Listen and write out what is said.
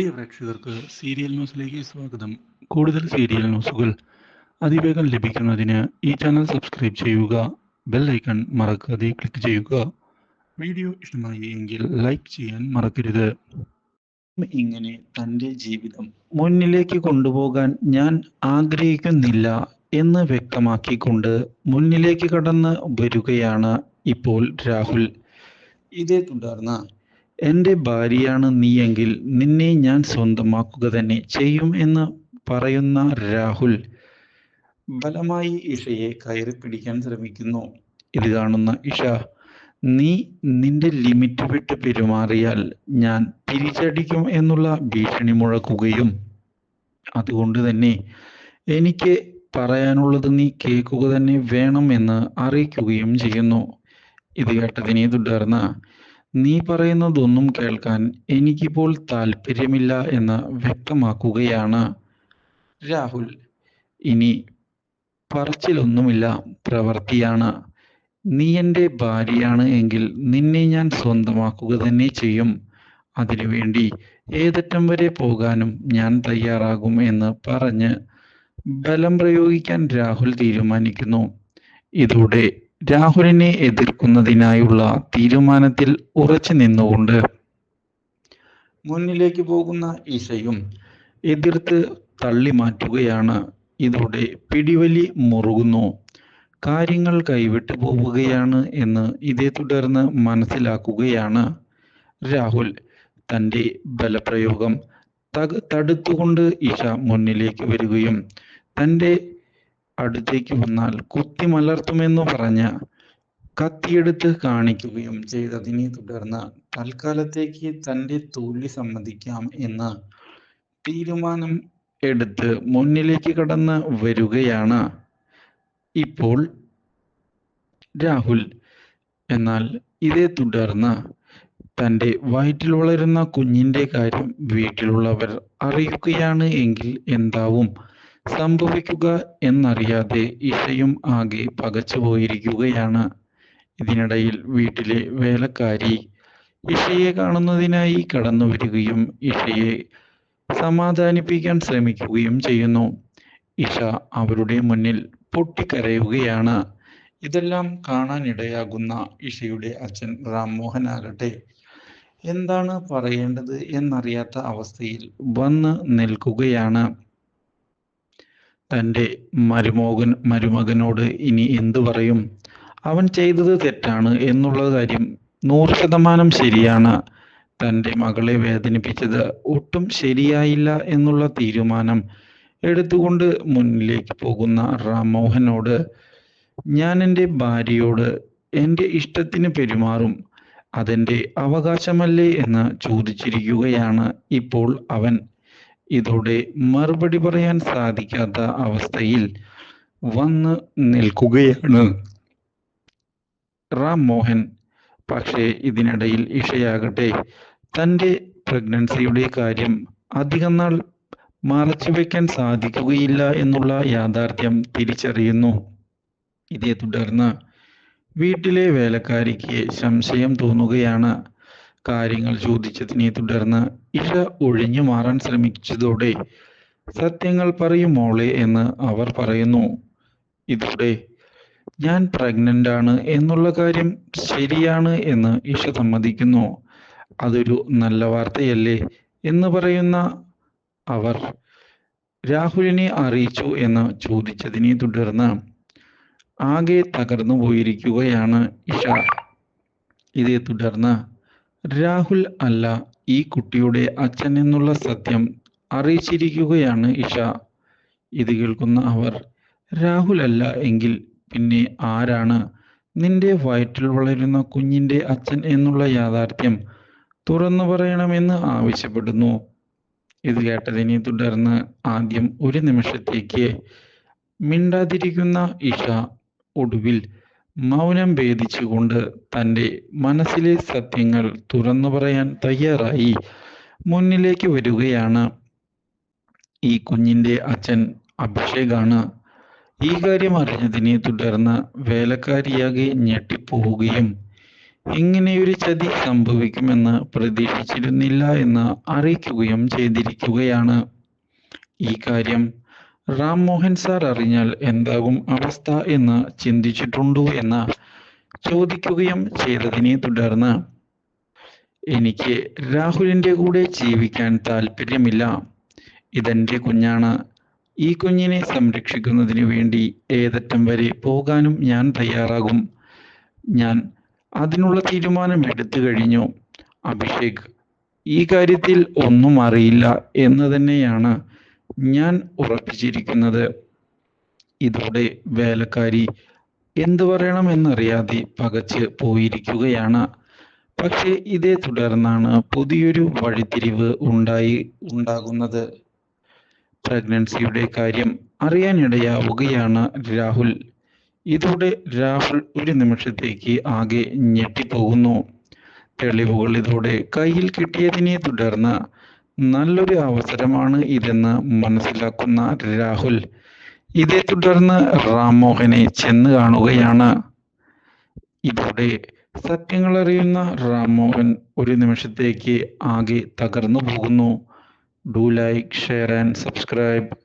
പ്രിയ പ്രേക്ഷകർക്ക് സീരിയൽ ന്യൂസിലേക്ക് സ്വാഗതം. കൂടുതൽ സീരിയൽ ന്യൂസുകൾ അതിവേഗം ലഭിക്കുന്നതിന് ഈ ചാനൽ സബ്സ്ക്രൈബ് ചെയ്യുക ബെൽ ഐക്കൺ മറക്കാതെ ക്ലിക്ക് ചെയ്യുക. വീഡിയോ ഇഷ്ടമായി എങ്കിൽ ലൈക്ക് ചെയ്യാൻ മറക്കരുത്. ഇങ്ങനെ തന്റെ ജീവിതം മുന്നിലേക്ക് കൊണ്ടുപോകാൻ ഞാൻ ആഗ്രഹിക്കുന്നില്ല എന്ന് വ്യക്തമാക്കിക്കൊണ്ട് മുന്നിലേക്ക് കടന്ന് വരികയാണ് ഇപ്പോൾ രാഹുൽ. ഇതേ തുടർന്ന് എന്റെ ഭാര്യയാണ് നീയെങ്കിൽ നിന്നെ ഞാൻ സ്വന്തമാക്കുക തന്നെ ചെയ്യും എന്ന് പറയുന്ന രാഹുൽ ബലമായി ഇഷയെ കയറി പിടിക്കാൻ ശ്രമിക്കുന്നു. ഇത് കാണുന്ന ഇഷ നീ നിന്റെ ലിമിറ്റ് വിട്ട് പെരുമാറിയാൽ ഞാൻ തിരിച്ചടിക്കും എന്നുള്ള ഭീഷണി മുഴക്കുകയും അതുകൊണ്ട് തന്നെ എനിക്ക് പറയാനുള്ളത് നീ കേൾക്കുക തന്നെ വേണമെന്ന് അറിയിക്കുകയും ചെയ്യുന്നു. ഇത് കേട്ടതിനെ തുടർന്ന് നീ പറയുന്നതൊന്നും കേൾക്കാൻ എനിക്കിപ്പോൾ താല്പര്യമില്ല എന്ന് വ്യക്തമാക്കുകയാണ്. രാഹുൽ ഇനി പറച്ചിലൊന്നുമില്ല പ്രവൃത്തിയാണ്. നീ എന്റെ ഭാര്യയാണ് എങ്കിൽ നിന്നെ ഞാൻ സ്വന്തമാക്കുക തന്നെ ചെയ്യും. അതിനുവേണ്ടി ഏതറ്റം വരെ പോകാനും ഞാൻ തയ്യാറാകും എന്ന് പറഞ്ഞ് ബലം പ്രയോഗിക്കാൻ രാഹുൽ തീരുമാനിക്കുന്നു. ഇതോടെ രാഹുലിനെ എതിർക്കുന്നതിനായുള്ള തീരുമാനത്തിൽ ഉറച്ചു നിന്നുകൊണ്ട് മുന്നിലേക്ക് പോകുന്ന ഈശയും എതിർത്ത് തള്ളി മാറ്റുകയാണ്. ഇതോടെ പിടിവലി മുറുകുന്നു. കാര്യങ്ങൾ കൈവിട്ടു പോവുകയാണ് എന്ന് ഇതേ തുടർന്ന് മനസ്സിലാക്കുകയാണ് രാഹുൽ. തന്റെ ബലപ്രയോഗം തക തടുത്തുകൊണ്ട് ഇഷ മുന്നിലേക്ക് വരികയും തന്റെ അടുത്തേക്ക് വന്നാൽ കുത്തി മലർത്തുമെന്ന് പറഞ്ഞ് കത്തിയെടുത്ത് കാണിക്കുകയും ചെയ്തതിനെ തുടർന്ന് തൽക്കാലത്തേക്ക് തന്റെ തോൽവി സമ്മതിക്കാം എന്ന് തീരുമാനം എടുത്ത് മുന്നിലേക്ക് കടന്ന് വരികയാണ്. ഇപ്പോൾ രാഹുൽ. എന്നാൽ ഇതേ തുടർന്ന് തന്റെ വയറ്റിൽ വളരുന്ന കുഞ്ഞിന്റെ കാര്യം വീട്ടിലുള്ളവർ അറിയുകയാണ് എങ്കിൽ എന്താവും? സംഭവിക്കുക എന്നറിയാതെ ഇഷയും ആകെ പകച്ചുപോയിരിക്കുകയാണ്. ഇതിനിടയിൽ വീട്ടിലെ വേലക്കാരി ഇഷയെ കാണുന്നതിനായി കടന്നു വരികയും ഇഷയെ സമാധാനിപ്പിക്കാൻ ശ്രമിക്കുകയും ചെയ്യുന്നു. ഇഷ അവരുടെ മുന്നിൽ പൊട്ടിക്കരയുകയാണ്. ഇതെല്ലാം കാണാനിടയാകുന്ന ഇഷയുടെ അച്ഛൻ റാംമോഹൻ ആകട്ടെ എന്താണ് പറയേണ്ടത് എന്നറിയാത്ത അവസ്ഥയിൽ വന്ന് നിൽക്കുകയാണ്. തന്റെ മരുമോകൻ മരുമകനോട് ഇനി എന്തു പറയും? അവൻ ചെയ്തത് തെറ്റാണ് എന്നുള്ള കാര്യം നൂറ് ശതമാനം ശരിയാണ്. തന്റെ മകളെ വേദനിപ്പിച്ചത് ഒട്ടും ശരിയായില്ല എന്നുള്ള തീരുമാനം എടുത്തുകൊണ്ട് മുന്നിലേക്ക് പോകുന്ന റാംമോഹനോട് ഞാൻ എന്റെ ഭാര്യയോട് എന്റെ ഇഷ്ടത്തിന് പെരുമാറും. അതെന്റെ അവകാശമല്ലേ? എന്ന് ചോദിച്ചിരിക്കുകയാണ് ഇപ്പോൾ അവൻ. ഇതോടെ മറുപടി പറയാൻ സാധിക്കാത്ത അവസ്ഥയിൽ വന്ന് നിൽക്കുകയാണ്. റാം മോഹൻ പക്ഷേ ഇതിനിടയിൽ ഇഷയാകട്ടെ തന്റെ പ്രഗ്നൻസിയുടെ കാര്യം അധികം നാൾ മറച്ചു വെക്കാൻ സാധിക്കുകയില്ല എന്നുള്ള യാഥാർത്ഥ്യം തിരിച്ചറിയുന്നു. ഇതേ തുടർന്ന് വീട്ടിലെ വേലക്കാരിക്ക് സംശയം തോന്നുകയാണ്. കാര്യങ്ങൾ ചോദിച്ചതിനെ തുടർന്ന് ഇഷ ഒഴിഞ്ഞു മാറാൻ ശ്രമിച്ചതോടെ സത്യങ്ങൾ പറയും മോളെ എന്ന് അവർ പറയുന്നു. ഇതോടെ ഞാൻ പ്രഗ്നന്റ് ആണ് എന്നുള്ള കാര്യം ശരിയാണ് എന്ന് ഇഷ സമ്മതിക്കുന്നു. അതൊരു നല്ല വാർത്തയല്ലേ എന്ന് പറയുന്ന അവർ രാഹുലിനെ അറിയിച്ചു എന്ന് ചോദിച്ചതിനെ തുടർന്ന് ആകെ തകർന്നു പോയിരിക്കുകയാണ് ഇഷ. ഇതേ തുടർന്ന് രാഹുൽ അല്ല ഈ കുട്ടിയുടെ അച്ഛൻ എന്നുള്ള സത്യം അറിയിച്ചിരിക്കുകയാണ് ഇഷ. ഇത് കേൾക്കുന്ന അവർ രാഹുൽ അല്ല എങ്കിൽ പിന്നെ ആരാണ്? നിന്റെ വയറ്റിൽ വളരുന്ന കുഞ്ഞിന്റെ അച്ഛൻ എന്നുള്ള യാഥാർത്ഥ്യം തുറന്നു പറയണമെന്ന് ആവശ്യപ്പെടുന്നു. ഇത് കേട്ടതിനെ തുടർന്ന് ആദ്യം ഒരു നിമിഷത്തേക്ക് മിണ്ടാതിരിക്കുന്ന ഇഷ ഒടുവിൽ മൗനം ഭേദിച്ചുകൊണ്ട് തന്റെ മനസ്സിലെ സത്യങ്ങൾ തുറന്നു പറയാൻ തയ്യാറായി. മുന്നിലേക്ക് വരികയാണ്. ഈ കുഞ്ഞിന്റെ അച്ഛൻ അഭിഷേകാണ്. ഈ കാര്യം അറിഞ്ഞതിനെ തുടർന്ന് വേലക്കാരിയാകെ ഞെട്ടിപ്പോവുകയും ഇങ്ങനെയൊരു ചതി സംഭവിക്കുമെന്ന് പ്രതീക്ഷിച്ചിരുന്നില്ല എന്ന് അറിയിക്കുകയും ചെയ്തിരിക്കുകയാണ്. ഈ കാര്യം റാം മോഹൻ സാർ അറിഞ്ഞാൽ എന്താകും അവസ്ഥ എന്ന് ചിന്തിച്ചിട്ടുണ്ടോ എന്ന് ചോദിക്കുകയും ചെയ്തതിനെ തുടർന്ന് എനിക്ക് രാഹുലിന്റെ കൂടെ ജീവിക്കാൻ താല്പര്യമില്ല ഇതെന്റെ കുഞ്ഞാണ്. ഈ കുഞ്ഞിനെ സംരക്ഷിക്കുന്നതിന് വേണ്ടി ഏതറ്റം വരെ പോകാനും ഞാൻ തയ്യാറാകും. ഞാൻ അതിനുള്ള തീരുമാനം എടുത്തു കഴിഞ്ഞു. അഭിഷേക് ഈ കാര്യത്തിൽ ഒന്നും അറിയില്ല എന്ന് തന്നെയാണ് ഞാൻ ഉറപ്പിച്ചിരിക്കുന്നത് ഇതോടെ വേലക്കാരി എന്തു പറയണം എന്നറിയാതെ പകച്ച് പോയിരിക്കുകയാണ്. പക്ഷേ ഇതേ തുടർന്നാണ് പുതിയൊരു വഴിത്തിരിവ് ഉണ്ടായി ഉണ്ടാകുന്നത്. പ്രഗ്നൻസിയുടെ കാര്യം അറിയാനിടയാവുകയാണ് രാഹുൽ. ഇതോടെ രാഹുൽ ഒരു നിമിഷത്തേക്ക് ആകെ ഞെട്ടിപ്പോകുന്നു. തെളിവുകൾ ഇതോടെ കയ്യിൽ കിട്ടിയതിനെ തുടർന്ന് നല്ലൊരു അവസരമാണ് ഇതെന്ന് മനസ്സിലാക്കുന്ന രാഹുൽ. ഇതേ തുടർന്ന് റാംമോഹനെ ചെന്ന് കാണുകയാണ്. ഇതോടെ സത്യങ്ങൾ അറിയുന്ന റാംമോഹൻ ഒരു നിമിഷത്തേക്ക് ആകെ തകർന്നു പോകുന്നു. Do like share and subscribe.